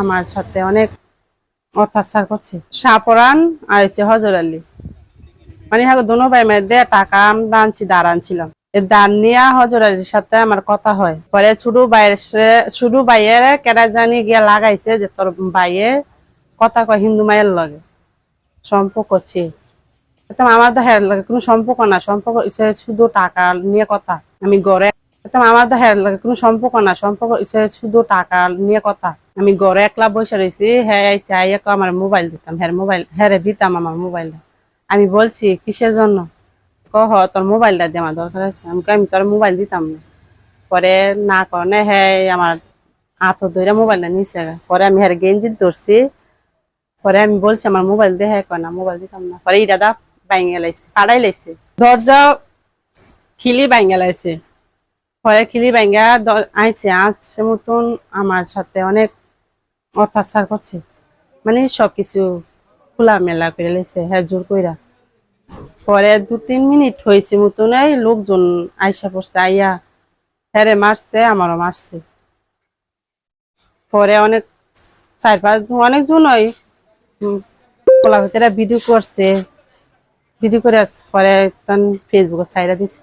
আমার সাথে অনেক অত্যাচার করছে। সাপরান আর হচ্ছে হজর আলী। মানে হ্যাঁ দোনো ভাই মধ্যে টাকা আমরা আনছি দাঁড় আনছিলাম। এই দান নিয়ে হজর আলীর সাথে আমার কথা হয়। পরে শুরু বাইরে শুরু বাইয়ের কেডা জানি গিয়ে লাগাইছে যে তোর বাইয়ে কথা কয় হিন্দু মায়ের লগে। সম্পর্ক একদম আমার তো হ্যার লাগে কোনো সম্পর্ক না, সম্পর্ক শুধু টাকা নিয়ে কথা। আমি গড়ে আমার তো হ্যার লাগে কোনো সম্পর্ক না, সম্পর্ক শুধু টাকা নিয়ে কথা। আমি গড়ে একলা বসে রয়েছি হ্যাঁ আইসে আইয়া কয় আমার মোবাইল দিতাম হ্যাঁ মোবাইল হ্যাঁ দিতাম আমার মোবাইলটা আমি বলছি, কিসের জন্য? কহ তোর মোবাইলটা দিয়ে আমার দরকার আছে। আমি আমি তোর মোবাইল দিতাম না। পরে না করনে হ্যাঁ আমার হাত ধরে মোবাইলটা নিচে পরে আমি হ্যাঁ গেঞ্জি ধরছি। পরে আমি বলছি, আমার মোবাইল দিয়ে হ্যাঁ না মোবাইল দিতাম না। পরে ইটা দা বাইঙ্গে লাইছে পাড়াই লাইছে। দরজা খিলি বাইঙ্গে লাইছে। পরে খিলি বাইঙ্গা আইছে আজকে মতন আমার সাথে অনেক অত্যাচার করছে। মানে সবকিছু খোলা মেলা করে লাইছে হ্যাঁ জোর কইরা। পরে দু তিন মিনিট হয়েছে মতন এই লোকজন আইসা পড়ছে, আইয়া হ্যারে মারছে, আমারও মারছে। পরে অনেক চার পাঁচ অনেকজন ওই কোলা ভিতরে ভিডিও করছে, ভিডিও করে পরে ফেসবুকে ছাইরা দিছে।